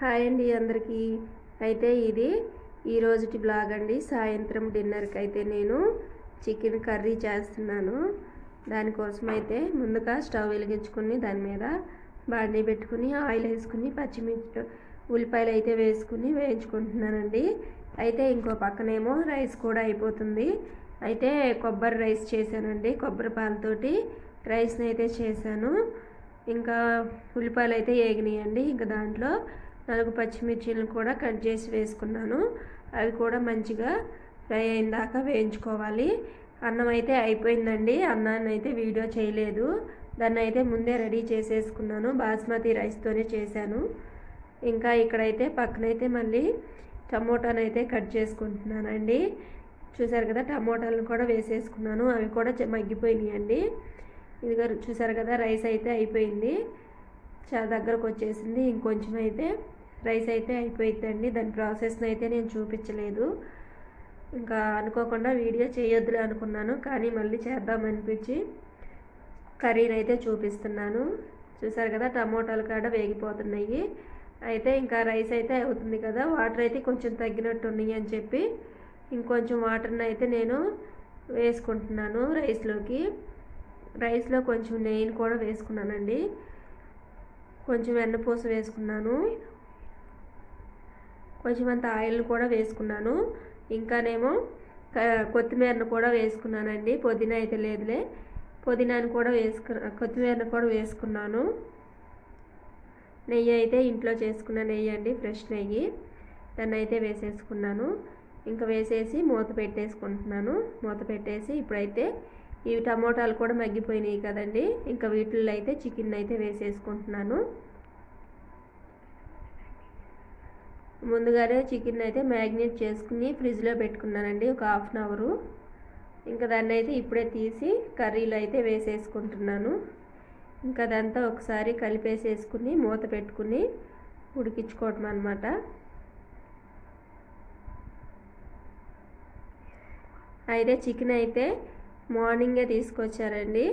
Hi అండి అందరికీ. అయితే ఇది ఈరోజుటి బ్లాగ్ అండి. సాయంత్రం డిన్నర్కి అయితే నేను చికెన్ కర్రీ చేస్తున్నాను. దానికోసం అయితే ముందుగా స్టవ్ వెలిగించుకుని దాని మీద బాండీ పెట్టుకుని ఆయిల్ వేసుకుని పచ్చిమిర్చి ఉల్లిపాయలు అయితే వేసుకుని వేయించుకుంటున్నానండి. అయితే ఇంకో పక్కనేమో రైస్ కూడా అయిపోతుంది. అయితే కొబ్బరి రైస్ చేశానండి. కొబ్బరి పాలతోటి రైస్ని అయితే చేశాను. ఇంకా ఉల్లిపాయలు అయితే వేగినాయండి ఇంకా దాంట్లో నాలుగు పచ్చిమిర్చిలను కూడా కట్ చేసి వేసుకున్నాను. అవి కూడా మంచిగా ఫ్రై అయిన దాకా వేయించుకోవాలి. అన్నం అయితే అయిపోయిందండి. అన్నాన్ని అయితే వీడియో చేయలేదు. దాన్ని అయితే ముందే రెడీ చేసేసుకున్నాను. బాస్మతి రైస్తోనే చేశాను. ఇంకా ఇక్కడైతే పక్కనైతే మళ్ళీ టమోటాను అయితే కట్ చేసుకుంటున్నానండి. చూసారు కదా టమోటాలను కూడా వేసేసుకున్నాను. అవి కూడా మగ్గిపోయినాయి మగ్గిపోయినాయండి. ఇదిగో చూసారు కదా రైస్ అయితే అయిపోయింది. చాలా దగ్గరకు వచ్చేసింది ఇంకొంచెం అయితే రైస్ అయితే అయిపోయిందండి దాని ప్రాసెస్ని అయితే నేను చూపించలేదు. ఇంకా అనుకోకుండా వీడియో చేయొద్దులే అనుకున్నాను. కానీ మళ్ళీ చేద్దామనిపించి కర్రీని అయితే చూపిస్తున్నాను. చూసారు కదా టమోటాలు కాడ వేగిపోతున్నాయి. అయితే ఇంకా రైస్ అయితే అవుతుంది కదా వాటర్ అయితే కొంచెం తగ్గినట్టు ఉన్నాయి అని చెప్పి ఇంకొంచెం వాటర్ని అయితే నేను వేసుకుంటున్నాను రైస్లోకి. రైస్లో కొంచెం నెయ్యిని కూడా వేసుకున్నానండి. కొంచెం వెన్నపూస వేసుకున్నాను. కొంచెం అంత ఆయిల్ కూడా వేసుకున్నాను. ఇంకానేమో కొత్తిమీరను కూడా వేసుకున్నానండి. పుదీనా అయితే లేదులే. పుదీనాను కూడా వేసుకు కొత్తిమీరను కూడా వేసుకున్నాను. నెయ్యి అయితే ఇంట్లో చేసుకున్న నెయ్యి అండి ఫ్రెష్ నెయ్యి. దాన్ని అయితే వేసేసుకున్నాను. ఇంకా వేసేసి మూత పెట్టేసుకుంటున్నాను. మూత పెట్టేసి ఇప్పుడైతే ఇవి టమోటాలు కూడా మగ్గిపోయినాయి కదండి. ఇంకా వీటిల్లో అయితే చికెన్ అయితే వేసేసుకుంటున్నాను. ముందుగానే చికెన్ అయితే మ్యాగ్నేట్ చేసుకుని ఫ్రిడ్జ్లో పెట్టుకున్నానండి ఒక హాఫ్ అన్ అవరు. ఇంకా దాన్ని అయితే ఇప్పుడే తీసి కర్రీలో అయితే వేసేసుకుంటున్నాను. ఇంకా అదంతా ఒకసారి కలిపేసేసుకుని మూత పెట్టుకుని ఉడికించుకోవటం అనమాట అయితే చికెన్ అయితే మార్నింగే తీసుకొచ్చారండి.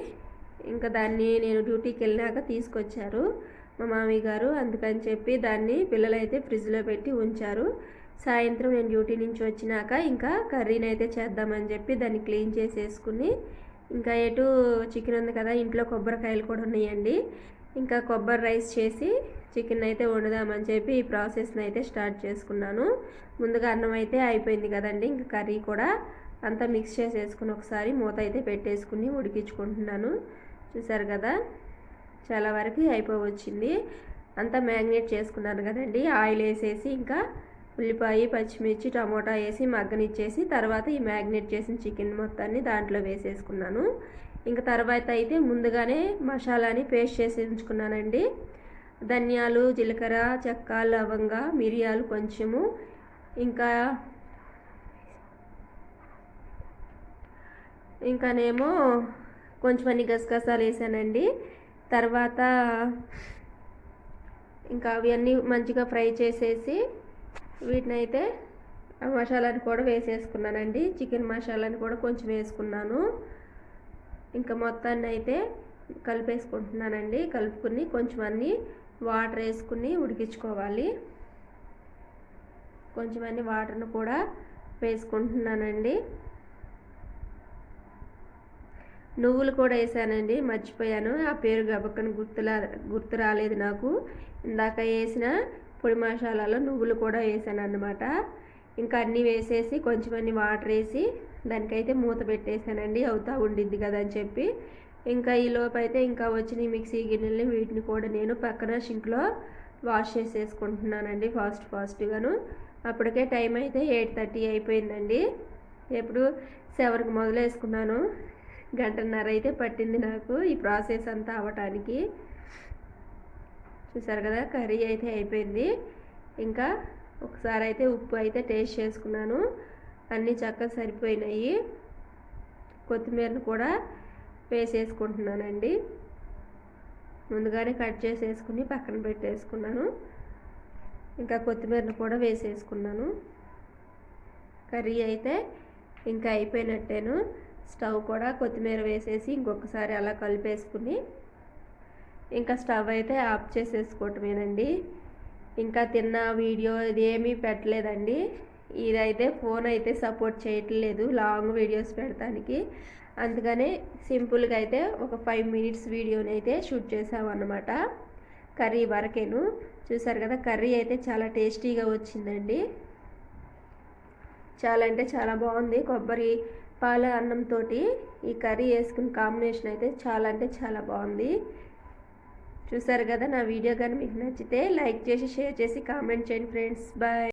ఇంకా దాన్ని నేను డ్యూటీకి వెళ్ళాక తీసుకొచ్చారు మా మామయ్య గారు. అందుకని చెప్పి దాన్ని పిల్లలైతే ఫ్రిడ్జ్లో పెట్టి ఉంచారు. సాయంత్రం నేను డ్యూటీ నుంచి వచ్చినాక ఇంకా కర్రీని అయితే చేద్దామని చెప్పి దాన్ని క్లీన్ చేసేసుకుని ఇంకా ఎటు చికెన్ ఉంది కదా ఇంట్లో కొబ్బరికాయలు కూడా ఉన్నాయండి. ఇంకా కొబ్బరి రైస్ చేసి చికెన్ అయితే వండుదామని చెప్పి ఈ ప్రాసెస్ని అయితే స్టార్ట్ చేసుకున్నాను. ముందుగా అన్నం అయితే అయిపోయింది కదండి ఇంకా కర్రీ కూడా. అంతా మిక్స్ చేసేసుకుని ఒకసారి మూత అయితే పెట్టేసుకుని ఉడికించుకుంటున్నాను. చూసారు కదా? చాలా వరకు అయిపోవచ్చింది. అంతా మ్యాగ్నేట్ చేసుకున్నాను కదండి. ఆయిల్ వేసేసి ఇంకా ఉల్లిపాయ పచ్చిమిర్చి టమోటా వేసి మగ్గనిచ్చేసి తర్వాత ఈ మ్యాగ్నేట్ చేసిన చికెన్ మొత్తాన్ని దాంట్లో వేసేసుకున్నాను. ఇంకా తర్వాత అయితే ముందుగానే మసాలాని పేస్ట్ చేసి ఉంచుకున్నానండి. ధనియాలు జీలకర్ర చెక్క లవంగ మిరియాలు కొంచెము ఇంకా ఇంకానేమో కొంచెం అన్ని గసగసాలు వేసానండి. తర్వాత ఇంకా అవన్నీ మంచిగా ఫ్రై చేసేసి వీటిని అయితే మసాలాని కూడా వేసేసుకున్నానండి. చికెన్ మసాలాని కూడా కొంచెం వేసుకున్నాను. ఇంకా మొత్తాన్ని అయితే కలిపేసుకుంటున్నానండి. కలుపుకుని కొంచెం అన్ని వాటర్ వేసుకుని ఉడికించుకోవాలి. కొంచెం అన్ని వాటర్ను కూడా వేసుకుంటున్నానండి. నువ్వులు కూడా వేసానండి మర్చిపోయాను. ఆ పేరు గబక్కన గుర్తులా గుర్తు రాలేదు నాకు. ఇందాక వేసిన పొడి మసాలాలో నువ్వులు కూడా వేసాను అన్నమాట ఇంకా అన్నీ వేసేసి కొంచెం అన్ని వాటర్ వేసి దానికైతే మూత పెట్టేసానండి. అవుతా ఉండిద్ది కదా అని చెప్పి. ఇంకా ఈ లోపైతే అయితే ఇంకా వచ్చిన మిక్సీ గిన్నెల్ని వీటిని కూడా నేను పక్కన షింక్లో వాష్ చేసేసుకుంటున్నానండి ఫాస్ట్ ఫాస్ట్గాను. అప్పటికే టైం అయితే ఎయిట్ థర్టీ అయిపోయిందండి. ఎప్పుడు సెవెన్కి మొదలు వేసుకున్నాను. గంటన్నర అయితే పట్టింది నాకు ఈ ప్రాసెస్ అంతా అవ్వటానికి. చూసారు కదా కర్రీ అయితే అయిపోయింది. ఇంకా ఒకసారి అయితే ఉప్పు అయితే టేస్ట్ చేసుకున్నాను. అన్నీ చక్కగా సరిపోయినాయి. కొత్తిమీరను కూడా వేసేసుకుంటున్నానండి. ముందుగానే కట్ చేసేసుకుని పక్కన పెట్టేసుకున్నాను. ఇంకా కొత్తిమీరను కూడా వేసేసుకున్నాను. కర్రీ అయితే ఇంకా అయిపోయినట్టేను. స్టవ్ కూడా కొత్తిమీర వేసేసి ఇంకొకసారి అలా కలిపేసుకుని ఇంకా స్టవ్ అయితే ఆఫ్ చేసేసుకోవటమేనండి. ఇంకా తిన్న వీడియో ఇది ఏమీ పెట్టలేదండి. ఇదైతే ఫోన్ అయితే సపోర్ట్ చేయట్లేదు లాంగ్ వీడియోస్ పెడతానికి. అందుకనే సింపుల్గా అయితే ఒక ఫైవ్ మినిట్స్ వీడియోని అయితే షూట్ చేసామన్నమాట. కర్రీ వరకేను. చూసారు కదా కర్రీ అయితే చాలా టేస్టీగా వచ్చిందండి. చాలా అంటే చాలా బాగుంది. కొబ్బరి పాల అన్నంతో ఈ కర్రీ వేసుకున్న కాంబినేషన్ అయితే చాలా అంటే చాలా బాగుంది. చూసారు కదా నా వీడియో కానీ మీకు నచ్చితే లైక్ చేసి షేర్ చేసి కామెంట్ చేయండి ఫ్రెండ్స్. బాయ్.